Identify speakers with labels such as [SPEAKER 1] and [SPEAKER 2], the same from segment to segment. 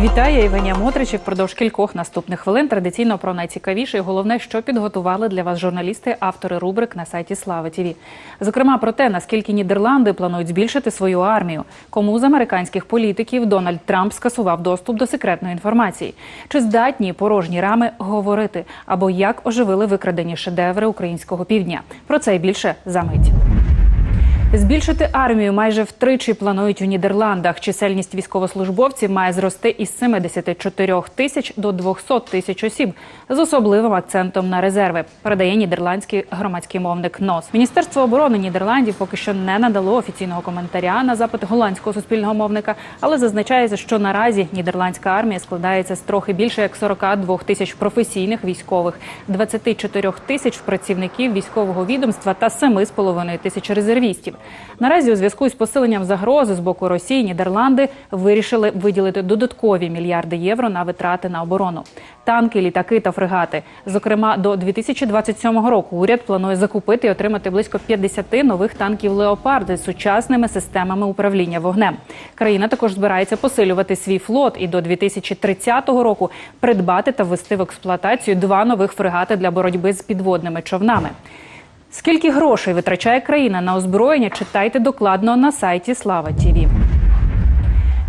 [SPEAKER 1] Вітаю, я Євгенія Мотрич. Впродовж кількох наступних хвилин традиційно про найцікавіше і головне, що підготували для вас журналісти, автори рубрик на сайті Слава ТІВІ. Зокрема, про те, наскільки Нідерланди планують збільшити свою армію, кому з американських політиків Дональд Трамп скасував доступ до секретної інформації, чи здатні порожні рами говорити, або як оживили викрадені шедеври українського півдня. Про це і більше за мить. Збільшити армію майже втричі планують у Нідерландах. Чисельність військовослужбовців має зрости із 74 тисяч до 200 тисяч осіб з особливим акцентом на резерви. Передає нідерландський громадський мовник НОС. Міністерство оборони Нідерландів поки що не надало офіційного коментаря на запит голландського суспільного мовника, але зазначається, що наразі нідерландська армія складається з трохи більше як 42 тисяч професійних військових, 24 тисяч працівників військового відомства та 7,5 тисяч резервістів. Наразі у зв'язку з посиленням загрози з боку Росії Нідерланди вирішили виділити додаткові мільярди євро на витрати на оборону. Танки, літаки та фрегати. Зокрема, до 2027 року уряд планує закупити і отримати близько 50 нових танків Леопарди з сучасними системами управління вогнем. Країна також збирається посилювати свій флот і до 2030 року придбати та ввести в експлуатацію два нових фрегати для боротьби з підводними човнами. Скільки грошей витрачає країна на озброєння? Читайте докладно на сайті Слава Тіві.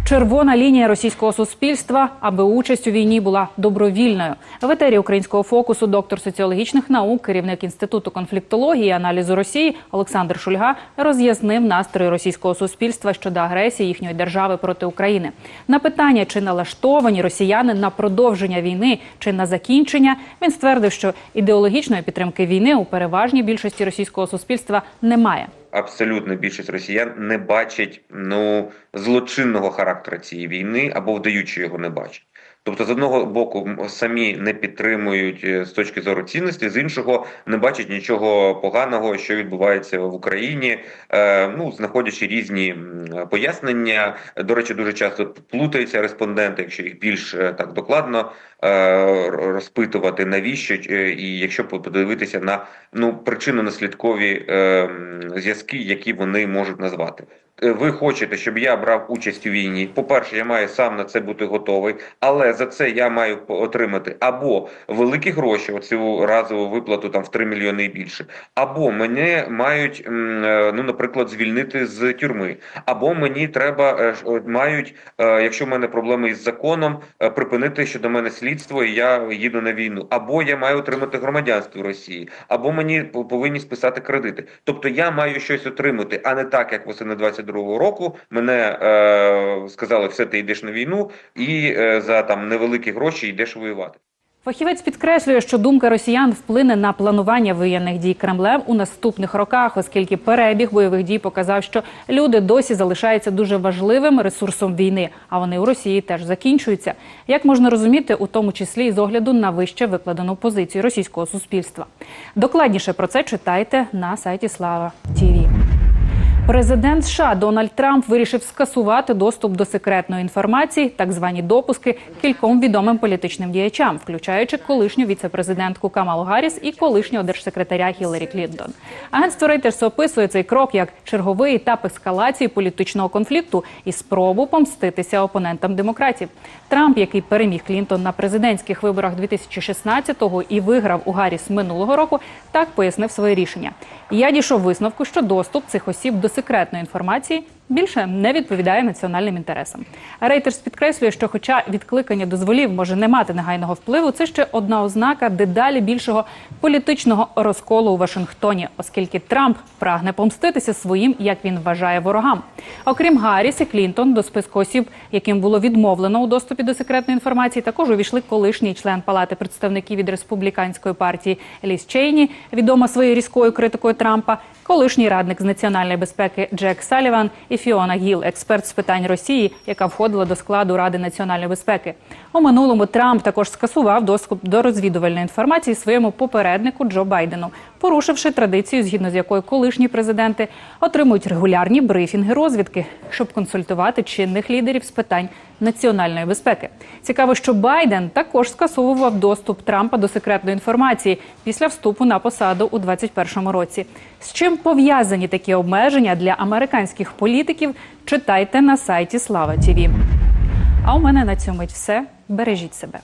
[SPEAKER 1] Червона лінія російського суспільства, аби участь у війні була добровільною. В етері українського фокусу доктор соціологічних наук, керівник інституту конфліктології і аналізу Росії Олександр Шульга роз'яснив настрої російського суспільства щодо агресії їхньої держави проти України. На питання, чи налаштовані росіяни на продовження війни чи на закінчення, він ствердив, що ідеологічної підтримки війни у переважній більшості російського суспільства немає.
[SPEAKER 2] Абсолютна більшість росіян не бачить ну злочинного характеру цієї війни або вдаючи його не бачать. Тобто, з одного боку, самі не підтримують е, з точки зору цінності, з іншого не бачать нічого поганого, що відбувається в Україні. Е, ну знаходячи різні пояснення. До речі, дуже часто плутаються респонденти, якщо їх більш е, так докладно розпитувати, навіщо і якщо подивитися на ну причинно-наслідкові е, зв'язки, які вони можуть назвати. Ви хочете, щоб я брав участь у війні? По перше, я маю сам на це бути готовий, але за це я маю отримати або великі гроші, оцю разову виплату там в 3 мільйони і більше, або мене мають ну, наприклад, звільнити з тюрми, або мені треба мають, якщо в мене проблеми із законом, припинити щодо мене слідство, і я їду на війну, або я маю отримати громадянство Росії, або мені повинні списати кредити. Тобто я маю щось отримати, а не так, як восени 20 22-го року мене е, сказали, все ти йдеш на війну, і е, за там невеликі гроші йдеш воювати.
[SPEAKER 1] Фахівець підкреслює, що думка росіян вплине на планування воєнних дій Кремлем у наступних роках, оскільки перебіг бойових дій показав, що люди досі залишаються дуже важливим ресурсом війни, а вони у Росії теж закінчуються. Як можна розуміти, у тому числі і з огляду на вище викладену позицію російського суспільства. Докладніше про це читайте на сайті Слава Тіві. Президент США Дональд Трамп вирішив скасувати доступ до секретної інформації, так звані допуски, кільком відомим політичним діячам, включаючи колишню віцепрезидентку Камалу Гарріс і колишнього держсекретаря Хіларі Клінтон. Агентство Reuters описує цей крок як черговий етап ескалації політичного конфлікту і спробу помститися опонентам демократів. Трамп, який переміг Клінтон на президентських виборах 2016-го і виграв у Гарріс минулого року, так пояснив своє рішення. Я дійшов висновку, що доступ цих осіб до секретної інформації більше не відповідає національним інтересам. Рейтерс підкреслює, що, хоча відкликання дозволів може не мати негайного впливу, це ще одна ознака дедалі більшого політичного розколу у Вашингтоні, оскільки Трамп прагне помститися своїм, як він вважає, ворогам. Окрім Гарріс і Клінтон, до списку осіб, яким було відмовлено у доступі до секретної інформації, також увійшли колишній член Палати представників від республіканської партії Ліс Чейні, відома своєю різкою критикою Трампа, колишній радник з національної безпеки Джек Саліван і Фіона Гіл, експерт з питань Росії, яка входила до складу Ради національної безпеки. У минулому Трамп також скасував доступ до розвідувальної інформації своєму попереднику Джо Байдену, порушивши традицію, згідно з якою колишні президенти отримують регулярні брифінги розвідки, щоб консультувати чинних лідерів з питань національної безпеки. Цікаво, що Байден також скасовував доступ Трампа до секретної інформації після вступу на посаду у 2021 році. З чим пов'язані такі обмеження для американських політиків? Читайте на сайті Слава Тіві. А у мене на цьому все. Бережіть себе.